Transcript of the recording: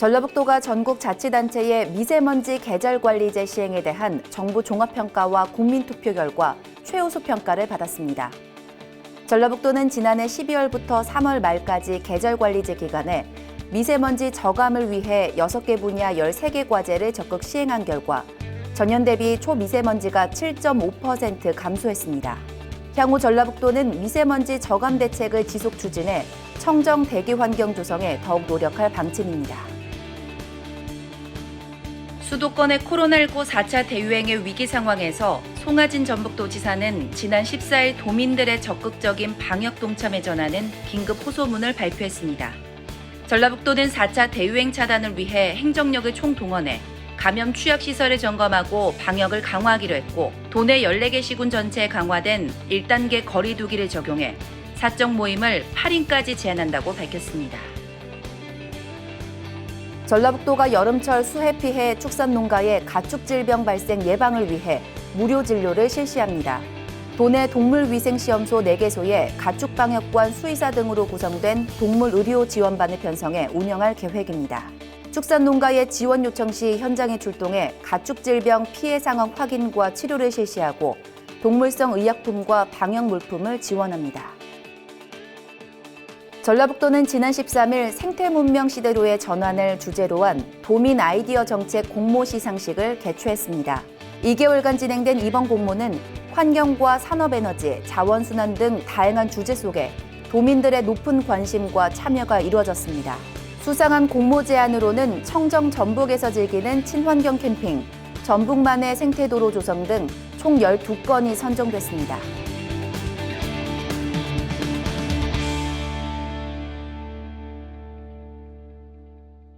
전라북도가 전국 자치단체의 미세먼지 계절관리제 시행에 대한 정부 종합평가와 국민투표 결과 최우수 평가를 받았습니다. 전라북도는 지난해 12월부터 3월 말까지 계절관리제 기간에 미세먼지 저감을 위해 6개 분야 13개 과제를 적극 시행한 결과 전년 대비 초미세먼지가 7.5% 감소했습니다. 향후 전라북도는 미세먼지 저감 대책을 지속 추진해 청정 대기 환경 조성에 더욱 노력할 방침입니다. 수도권의 코로나19 4차 대유행의 위기 상황에서 송하진 전북도지사는 지난 14일 도민들의 적극적인 방역 동참에 전하는 긴급 호소문을 발표했습니다. 전라북도는 4차 대유행 차단을 위해 행정력을 총동원해 감염 취약 시설을 점검하고 방역을 강화하기로 했고 도내 14개 시군 전체에 강화된 1단계 거리두기를 적용해 사적 모임을 8인까지 제한한다고 밝혔습니다. 전라북도가 여름철 수해 피해 축산 농가의 가축 질병 발생 예방을 위해 무료 진료를 실시합니다. 도내 동물위생시험소 4개소에 가축방역관 수의사 등으로 구성된 동물의료 지원반을 편성해 운영할 계획입니다. 축산 농가의 지원 요청 시 현장에 출동해 가축 질병 피해 상황 확인과 치료를 실시하고 동물성 의약품과 방역 물품을 지원합니다. 전라북도는 지난 13일 생태 문명 시대로의 전환을 주제로 한 도민 아이디어 정책 공모 시상식을 개최했습니다. 2개월간 진행된 이번 공모는 환경과 산업에너지, 자원순환 등 다양한 주제 속에 도민들의 높은 관심과 참여가 이루어졌습니다. 수상한 공모 제안으로는 청정 전북에서 즐기는 친환경 캠핑, 전북만의 생태도로 조성 등 총 12건이 선정됐습니다.